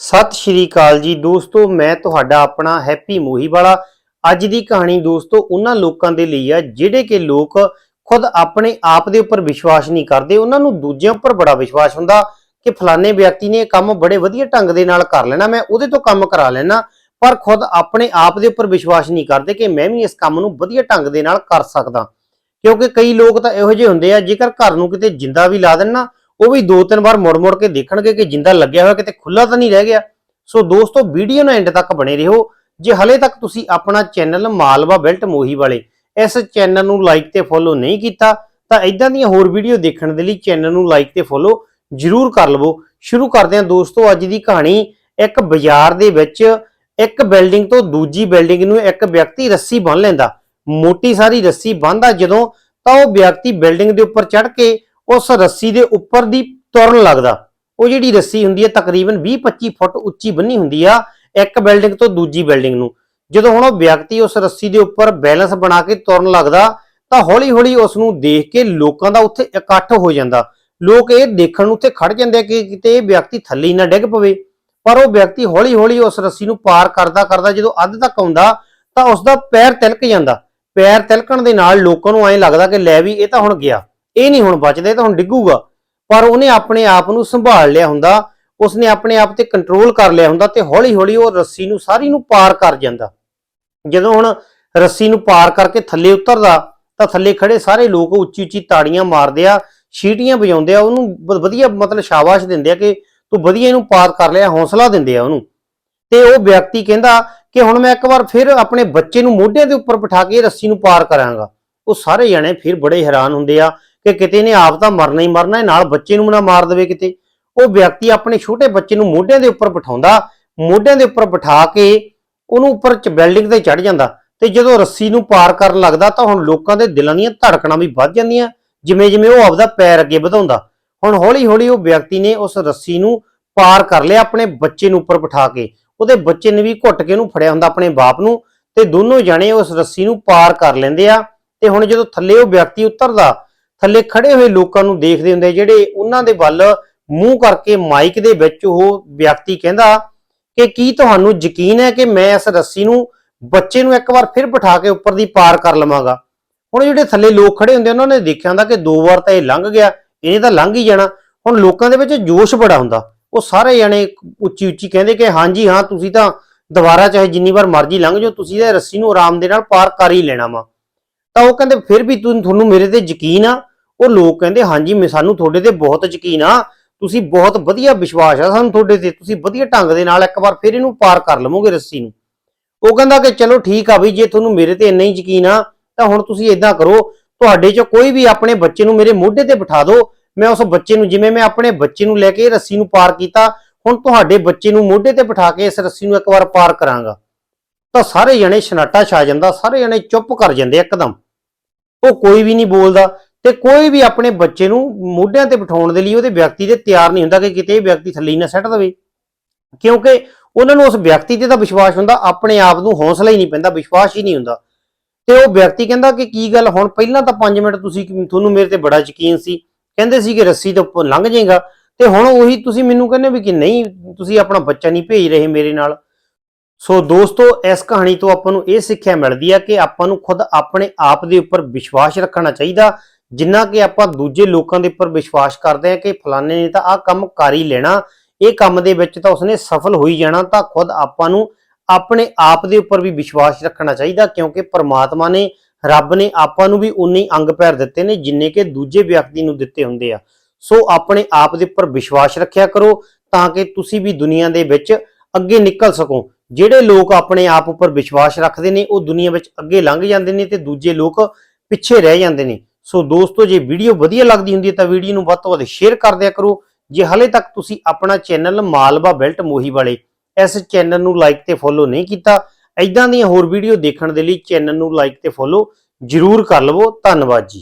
ਸਤਿ ਸ਼੍ਰੀ ਅਕਾਲ ਜੀ ਦੋਸਤੋ, ਮੈਂ ਤੁਹਾਡਾ ਆਪਣਾ ਹੈਪੀ ਮੋਹੀ ਵਾਲਾ ਅੱਜ ਦੀ ਕਹਾਣੀ ਦੋਸਤੋ, ਉਹਨਾਂ ਲੋਕਾਂ ਦੇ ਲਈ ਆ, ਜਿਹੜੇ ਕਿ ਲੋਕ ਖੁਦ ਆਪਣੇ ਆਪ ਦੇ ਉੱਪਰ ਵਿਸ਼ਵਾਸ ਨਹੀਂ ਕਰਦੇ, ਉਹਨਾਂ ਨੂੰ ਦੂਜਿਆਂ ਉੱਪਰ ਬੜਾ ਵਿਸ਼ਵਾਸ ਹੁੰਦਾ ਕਿ ਫਲਾਣੇ ਵਿਅਕਤੀ ਨੇ ਇਹ ਕੰਮ ਬੜੇ ਵਧੀਆ ਢੰਗ ਦੇ ਨਾਲ ਕਰ ਲੈਣਾ, ਮੈਂ ਉਹਦੇ ਤੋਂ ਕੰਮ ਕਰਾ ਲੈਣਾ, ਪਰ ਖੁਦ ਆਪਣੇ ਆਪ ਦੇ ਉੱਪਰ ਵਿਸ਼ਵਾਸ ਨਹੀਂ ਕਰਦੇ ਕਿ ਮੈਂ ਵੀ ਇਸ ਕੰਮ ਨੂੰ ਵਧੀਆ ਢੰਗ ਦੇ ਨਾਲ ਕਰ ਸਕਦਾ। ਕਿਉਂਕਿ ਕਈ ਲੋਕ ਤਾਂ ਇਹੋ ਜਿਹੇ ਹੁੰਦੇ ਆ, ਜੇਕਰ ਘਰ ਨੂੰ ਕਿਤੇ ਜਿੰਦਾ ਵੀ ਲਾ ਦੇਣ ਨਾ ਉਹ ਵੀ ਦੋ ਤਿੰਨ ਵਾਰ ਮੁੜ-ਮੁੜ ਕੇ ਦੇਖਣਗੇ ਕਿ ਜਿੰਦਾ ਲੱਗਿਆ ਹੋਇਆ ਕਿਤੇ ਖੁੱਲਾ ਤਾਂ ਨਹੀਂ ਰਹਿ ਗਿਆ। ਸੋ ਦੋਸਤੋ, ਵੀਡੀਓ ਨੂੰ ਐਂਡ ਤੱਕ ਬਣੇ ਰਹੋ। ਜੇ ਹਲੇ ਤੱਕ ਤੁਸੀਂ ਆਪਣਾ ਚੈਨਲ ਮਾਲਵਾ ਬੈਲਟ ਮੋਹੀ ਵਾਲੇ ਇਸ ਚੈਨਲ ਨੂੰ ਲਾਈਕ ਤੇ ਫੋਲੋ ਨਹੀਂ ਕੀਤਾ, ਤਾਂ ਇਦਾਂ ਦੀਆਂ ਹੋਰ ਵੀਡੀਓ ਦੇਖਣ ਦੇ ਲਈ ਚੈਨਲ ਨੂੰ ਲਾਈਕ ਤੇ ਫੋਲੋ ਜਰੂਰ ਕਰ ਲਵੋ। ਸ਼ੁਰੂ ਕਰਦੇ ਹਾਂ ਦੋਸਤੋ, ਅੱਜ ਦੀ ਕਹਾਣੀ ਇੱਕ ਬਾਜ਼ਾਰ ਦੇ ਵਿੱਚ ਇੱਕ ਬਿਲਡਿੰਗ ਤੋਂ ਦੂਜੀ ਬਿਲਡਿੰਗ ਨੂੰ ਇੱਕ ਵਿਅਕਤੀ ਰੱਸੀ ਬੰਨ ਲੈਂਦਾ। ਮੋਟੀ ਸਾਰੀ ਰੱਸੀ ਬੰਨਦਾ ਜਦੋਂ ਤਾਂ ਉਹ ਵਿਅਕਤੀ ਬਿਲਡਿੰਗ ਦੇ ਉੱਪਰ ਚੜ੍ਹ ਕੇ ਉਸ ਰੱਸੀ ਦੇ ਉੱਪਰ ਦੀ ਤੁਰਨ ਲੱਗਦਾ। ਉਹ ਜਿਹੜੀ ਰੱਸੀ ਹੁੰਦੀ ਹੈ, ਤਕਰੀਬਨ 20-25 ਫੁੱਟ ਉੱਚੀ ਬੰਨੀ ਹੁੰਦੀ ਆ, ਇੱਕ ਬਿਲਡਿੰਗ ਤੋਂ ਦੂਜੀ ਬਿਲਡਿੰਗ ਨੂੰ। ਜਦੋਂ ਹੁਣ ਉਹ ਵਿਅਕਤੀ ਉਸ ਰੱਸੀ ਦੇ ਉੱਪਰ ਬੈਲੈਂਸ ਬਣਾ ਕੇ ਤੁਰਨ ਲੱਗਦਾ, ਤਾਂ ਹੌਲੀ-ਹੌਲੀ ਉਸ ਨੂੰ ਦੇਖ ਕੇ ਲੋਕਾਂ ਦਾ ਉੱਥੇ ਇਕੱਠ ਹੋ ਜਾਂਦਾ। ਲੋਕ ਇਹ ਦੇਖਣ ਨੂੰ ਉੱਥੇ ਖੜ ਜਾਂਦੇ ਆ ਕਿ ਕਿਤੇ ਇਹ ਵਿਅਕਤੀ ਥੱਲੇ ਹੀ ਨਾ ਡਿੱਗ ਪਵੇ। ਪਰ ਉਹ ਵਿਅਕਤੀ ਹੌਲੀ-ਹੌਲੀ ਉਸ ਰੱਸੀ ਨੂੰ ਪਾਰ ਕਰਦਾ ਕਰਦਾ ਜਦੋਂ ਅੱਧ ਤੱਕ ਆਉਂਦਾ, ਤਾਂ ਉਸ ਦਾ ਪੈਰ ਤਿਲਕ ਜਾਂਦਾ। ਪੈਰ ਤਿਲਕਣ ਦੇ ਨਾਲ ਲੋਕਾਂ ਨੂੰ ਐਂ ਲੱਗਦਾ ਕਿ ਲੈ ਵੀ, ਇਹ ਤਾਂ ਹੁਣ ਗਿਆ। ਇਹ ਨਹੀਂ ਹੁਣ ਬਚਦੇ ਤਾਂ ਹੁਣ ਡਿੱਗੂਗਾ। ਪਰ ਉਹਨੇ ਆਪਣੇ ਆਪ ਨੂੰ ਸੰਭਾਲ ਲਿਆ ਹੁੰਦਾ, ਉਸਨੇ ਆਪਣੇ ਆਪ ਤੇ ਕੰਟਰੋਲ ਕਰ ਲਿਆ ਹੁੰਦਾ ਤੇ ਹੌਲੀ-ਹੌਲੀ ਉਹ ਰੱਸੀ ਨੂੰ ਸਾਰੀ ਨੂੰ ਪਾਰ ਕਰ ਜਾਂਦਾ। ਜਦੋਂ ਹੁਣ ਰੱਸੀ ਨੂੰ ਪਾਰ ਕਰਕੇ ਥੱਲੇ ਉਤਰਦਾ, ਤਾਂ ਥੱਲੇ ਖੜੇ ਸਾਰੇ ਲੋਕ ਉੱਚੀ-ਉੱਚੀ ਤਾੜੀਆਂ ਮਾਰਦੇ ਆ, ਛੀਟੀਆਂ ਵਜਾਉਂਦੇ ਆ, ਉਹਨੂੰ ਵਧੀਆ ਮਤਲਬ ਸ਼ਾਬਾਸ਼ ਦਿੰਦੇ ਆ ਕਿ ਤੂੰ ਵਧੀਆ ਇਹਨੂੰ ਪਾਰ ਕਰ ਲਿਆ, ਹੌਸਲਾ ਦਿੰਦੇ ਆ ਉਹਨੂੰ। ਤੇ ਉਹ ਵਿਅਕਤੀ ਕਹਿੰਦਾ ਕਿ ਹੁਣ ਮੈਂ ਇੱਕ ਵਾਰ ਫਿਰ ਆਪਣੇ ਬੱਚੇ ਨੂੰ ਮੋਢਿਆਂ ਦੇ ਉੱਪਰ ਬਿਠਾ ਕੇ ਰੱਸੀ ਨੂੰ ਪਾਰ ਕਰਾਂਗਾ। ਉਹ ਸਾਰੇ ਜਣੇ ਫਿਰ ਬੜੇ ਹੈਰਾਨ ਹੁੰਦੇ ਆ ਕਿ ਕਿਤੇ ਨੇ ਆਪ ਤਾਂ ਮਰਨਾ ਹੀ ਮਰਨਾ ਹੈ, ਨਾਲ ਬੱਚੇ ਨੂੰ ਨਾ ਮਾਰ ਦੇਵੇ ਕਿਤੇ। ਉਹ ਵਿਅਕਤੀ ਆਪਣੇ ਛੋਟੇ ਬੱਚੇ ਨੂੰ ਮੋਢਿਆਂ ਦੇ ਉੱਪਰ ਬਿਠਾਉਂਦਾ, ਮੋਢਿਆਂ ਦੇ ਉੱਪਰ ਬਿਠਾ ਕੇ ਉਹਨੂੰ ਉੱਪਰ ਚ ਬਿਲਡਿੰਗ ਤੇ ਚੜ ਜਾਂਦਾ ਤੇ ਜਦੋਂ ਰੱਸੀ ਨੂੰ ਪਾਰ ਕਰਨ ਲੱਗਦਾ ਤਾਂ ਹੁਣ ਲੋਕਾਂ ਦੇ ਦਿਲਾਂ ਦੀਆਂ ਧੜਕਣਾਂ ਵੀ ਵੱਧ ਜਾਂਦੀਆਂ ਜਿਵੇਂ ਜਿਵੇਂ ਉਹ ਆਪਦਾ ਪੈਰ ਅੱਗੇ ਵਧਾਉਂਦਾ। ਹੁਣ ਹੌਲੀ ਹੌਲੀ ਉਹ ਵਿਅਕਤੀ ਨੇ ਉਸ ਰੱਸੀ ਨੂੰ ਪਾਰ ਕਰ ਲਿਆ ਆਪਣੇ ਬੱਚੇ ਨੂੰ ਉੱਪਰ ਬਿਠਾ ਕੇ। ਉਹਦੇ ਬੱਚੇ ਨੇ ਵੀ ਘੁੱਟ ਕੇ ਉਹਨੂੰ ਫੜਿਆ ਹੁੰਦਾ ਆਪਣੇ ਬਾਪ ਨੂੰ ਤੇ ਦੋਨੋਂ ਜਣੇ ਉਸ ਰੱਸੀ ਨੂੰ ਪਾਰ ਕਰ ਲੈਂਦੇ ਆ ਤੇ ਹੁਣ ਜਦੋਂ ਥੱਲੇ ਉਹ ਵਿਅਕਤੀ ਉਤਰਦਾ ਥੱਲੇ ਖੜੇ ਹੋਏ ਲੋਕਾਂ ਨੂੰ ਦੇਖਦੇ ਹੁੰਦੇ ਜਿਹੜੇ ਉਹਨਾਂ ਦੇ ਵੱਲ ਮੂੰਹ ਕਰਕੇ ਮਾਈਕ ਦੇ ਵਿੱਚ ਉਹ ਵਿਅਕਤੀ ਕਹਿੰਦਾ ਕਿ ਕੀ ਤੁਹਾਨੂੰ ਯਕੀਨ ਹੈ ਕਿ ਮੈਂ ਇਸ ਰੱਸੀ ਨੂੰ ਬੱਚੇ ਨੂੰ ਇੱਕ ਵਾਰ ਫਿਰ ਬਿਠਾ ਕੇ ਉੱਪਰ ਦੀ ਪਾਰ ਕਰ ਲਵਾਂਗਾ? ਹੁਣ ਜਿਹੜੇ ਥੱਲੇ ਲੋਕ ਖੜੇ ਹੁੰਦੇ ਉਹਨਾਂ ਨੇ ਦੇਖਿਆ ਹੁੰਦਾ ਕਿ ਦੋ ਵਾਰ ਤਾਂ ਇਹ ਲੰਘ ਗਿਆ, ਇਹਨੇ ਤਾਂ ਲੰਘ ਹੀ ਜਾਣਾ। ਹੁਣ ਲੋਕਾਂ ਦੇ ਵਿੱਚ ਜੋਸ਼ ਬੜਾ ਹੁੰਦਾ। ਉਹ ਸਾਰੇ ਜਣੇ ਉੱਚੀ ਉੱਚੀ ਕਹਿੰਦੇ ਕਿ ਹਾਂਜੀ, ਹਾਂ, ਤੁਸੀਂ ਤਾਂ ਦੁਬਾਰਾ ਚਾਹੇ ਜਿੰਨੀ ਵਾਰ ਮਰਜ਼ੀ ਲੰਘ ਜਾਓ, ਤੁਸੀਂ ਇਹ ਰੱਸੀ ਨੂੰ ਆਰਾਮ ਦੇ ਨਾਲ ਪਾਰ ਕਰ ਹੀ ਲੈਣਾ ਵਾ। ਤਾਂ ਉਹ ਕਹਿੰਦੇ, ਫਿਰ ਵੀ ਤੁਹਾਨੂੰ ਮੇਰੇ ਤੇ ਯਕੀਨ ਆ? ਉਹ ਲੋਕ ਕਹਿੰਦੇ, ਹਾਂਜੀ, ਮੈਂ, ਸਾਨੂੰ ਤੁਹਾਡੇ ਤੇ ਬਹੁਤ ਯਕੀਨ ਆ। ਤੁਸੀਂ ਬਹੁਤ ਵਧੀਆ ਵਿਸ਼ਵਾਸ ਆ ਸਾਨੂੰ ਤੁਹਾਡੇ ਤੇ। ਤੁਸੀਂ ਵਧੀਆ ਢੰਗ ਦੇ ਨਾਲ ਇੱਕ ਵਾਰ ਫਿਰ ਇਹਨੂੰ ਪਾਰ ਕਰ ਲਵੋਗੇ ਰੱਸੀ ਨੂੰ। ਉਹ ਕਹਿੰਦਾ ਕਿ, ਚਲੋ ਠੀਕ ਆ ਵੀ ਜੇ ਤੁਹਾਨੂੰ ਮੇਰੇ ਤੇ ਇੰਨਾ ਹੀ ਯਕੀਨ ਆ, ਤਾਂ ਹੁਣ ਤੁਸੀਂ ਇਦਾਂ ਕਰੋ। ਤੁਹਾਡੇ ਚੋਂ ਕੋਈ ਵੀ ਆਪਣੇ ਬੱਚੇ ਨੂੰ ਮੇਰੇ ਮੋਢੇ ਤੇ ਬਿਠਾ ਦਿਓ। ਮੈਂ ਉਸ ਬੱਚੇ ਨੂੰ, ਜਿਵੇਂ ਮੈਂ ਆਪਣੇ ਬੱਚੇ ਨੂੰ ਲੈ ਕੇ ਰੱਸੀ ਨੂੰ ਪਾਰ ਕੀਤਾ, ਹੁਣ ਤੁਹਾਡੇ ਬੱਚੇ ਨੂੰ ਮੋਢੇ ਤੇ ਬਿਠਾ ਕੇ ਇਸ ਰੱਸੀ ਨੂੰ ਇੱਕ ਵਾਰ ਪਾਰ ਕਰਾਂਗਾ। ਤਾਂ ਸਾਰੇ ਜਣੇ ਸ਼ਨਾਟਾ ਛਾ ਜਾਂਦਾ, ਸਾਰੇ ਜਣੇ ਚੁੱਪ ਕਰ ਜਾਂਦੇ ਇੱਕਦਮ। ਉਹ ਕੋਈ ਵੀ ਨਹੀਂ ਬੋਲਦਾ। ਤੇ ਕੋਈ ਵੀ ਆਪਣੇ ਬੱਚੇ ਨੂੰ ਮੋਢਿਆਂ ਤੇ ਬਿਠਾਉਣ ਦੇ ਲਈ ਉਹਦੇ ਵਿਅਕਤੀ ਤੇ ਤਿਆਰ ਨਹੀਂ ਹੁੰਦਾ ਕਿ ਕਿਤੇ ਇਹ ਵਿਅਕਤੀ ਥੱਲੇ ਨਾ ਸੱਟ ਦੇਵੇ। ਕਿਉਂਕਿ ਉਹਨਾਂ ਨੂੰ ਉਸ ਵਿਅਕਤੀ ਤੇ ਤਾਂ ਵਿਸ਼ਵਾਸ ਹੁੰਦਾ, ਆਪਣੇ ਆਪ ਨੂੰ ਹੌਸਲਾ ਹੀ ਨਹੀਂ ਪੈਂਦਾ, ਵਿਸ਼ਵਾਸ ਹੀ ਨਹੀਂ ਹੁੰਦਾ। ਤੇ ਉਹ ਵਿਅਕਤੀ ਕਹਿੰਦਾ ਕਿ ਕੀ ਗੱਲ, ਹੁਣ ਪਹਿਲਾਂ ਤਾਂ 5 ਮਿੰਟ ਤੁਸੀਂ ਤੁਹਾਨੂੰ ਮੇਰੇ ਤੇ ਬੜਾ ਯਕੀਨ ਸੀ, ਕਹਿੰਦੇ ਸੀ ਕਿ ਰੱਸੀ ਤੋਂ ਉੱਪਰ ਲੰਘ ਜਾਏਗਾ, ਤੇ ਹੁਣ ਉਹੀ ਤੁਸੀਂ ਮੈਨੂੰ ਕਹਿੰਦੇ ਵੀ ਕਿ ਨਹੀਂ, ਤੁਸੀਂ ਆਪਣਾ ਬੱਚਾ ਨਹੀਂ ਭੇਜ ਰਹੇ ਮੇਰੇ ਨਾਲ। ਸੋ ਦੋਸਤੋ, ਇਸ ਕਹਾਣੀ ਤੋਂ ਆਪਾਂ ਨੂੰ ਇਹ ਸਿੱਖਿਆ ਮਿਲਦੀ ਹੈ ਕਿ ਆਪਾਂ ਨੂੰ ਖੁਦ ਆਪਣੇ ਆਪ ਦੇ ਉੱਪਰ ਵਿਸ਼ਵਾਸ ਰੱਖਣਾ ਚਾਹੀਦਾ ਜਿੰਨਾ ਕਿ ਆਪਾਂ ਦੂਜੇ ਲੋਕਾਂ ਦੇ ਉੱਪਰ ਵਿਸ਼ਵਾਸ ਕਰਦੇ ਹਾਂ ਕਿ ਫਲਾਣੇ ਨੇ ਤਾਂ ਆਹ ਕੰਮ ਕਰ ਹੀ ਲੈਣਾ, ਇਹ ਕੰਮ ਦੇ ਵਿੱਚ ਤਾਂ ਉਸਨੇ ਸਫਲ ਹੋਈ ਜਾਣਾ, ਤਾਂ ਖੁਦ ਆਪਾਂ ਨੂੰ ਆਪਣੇ ਆਪ ਦੇ ਉੱਪਰ ਵੀ ਵਿਸ਼ਵਾਸ ਰੱਖਣਾ ਚਾਹੀਦਾ, ਕਿਉਂਕਿ ਪਰਮਾਤਮਾ ਨੇ, ਰੱਬ ਨੇ ਆਪਾਂ ਨੂੰ ਵੀ ਉਨੇ ਅੰਗ ਪੈਰ ਦਿੱਤੇ ਨੇ ਜਿੰਨੇ ਕਿ ਦੂਜੇ ਵਿਅਕਤੀ ਨੂੰ ਦਿੱਤੇ ਹੁੰਦੇ ਆ। ਸੋ ਆਪਣੇ ਆਪ ਦੇ ਉੱਪਰ ਵਿਸ਼ਵਾਸ ਰੱਖਿਆ ਕਰੋ, ਤਾਂ ਕਿ ਤੁਸੀਂ ਵੀ ਦੁਨੀਆ ਦੇ ਵਿੱਚ ਅੱਗੇ ਨਿਕਲ ਸਕੋ। ਜਿਹੜੇ ਲੋਕ ਆਪਣੇ ਆਪ ਉੱਪਰ ਵਿਸ਼ਵਾਸ ਰੱਖਦੇ ਨੇ, ਉਹ ਦੁਨੀਆ ਵਿੱਚ ਅੱਗੇ ਲੰਘ ਜਾਂਦੇ ਨੇ ਤੇ ਦੂਜੇ ਲੋਕ ਪਿੱਛੇ ਰਹਿ ਜਾਂਦੇ ਨੇ। ਸੋ ਦੋਸਤੋ, ਜੇ ਵੀਡੀਓ ਵਧੀਆ ਲੱਗਦੀ ਹੁੰਦੀ ਹੈ ਤਾਂ ਵੀਡੀਓ ਨੂੰ ਵੱਧ ਤੋਂ ਵੱਧ ਸ਼ੇਅਰ ਕਰ ਦਿਆ ਕਰੋ। ਜੇ ਹਲੇ ਤੱਕ ਤੁਸੀਂ ਆਪਣਾ ਚੈਨਲ ਮਾਲਵਾ ਬੈਲਟ ਮੋਹੀ ਵਾਲੇ ਇਸ ਚੈਨਲ ਨੂੰ ਲਾਈਕ ਤੇ ਫੋਲੋ ਨਹੀਂ ਕੀਤਾ ਐਦਾਂ ਦੀਆਂ ਹੋਰ ਵੀਡੀਓ ਦੇਖਣ ਦੇ ਲਈ ਚੈਨਲ ਨੂੰ ਲਾਈਕ ਤੇ ਫੋਲੋ ਜਰੂਰ ਕਰ ਲਵੋ। ਧੰਨਵਾਦ ਜੀ।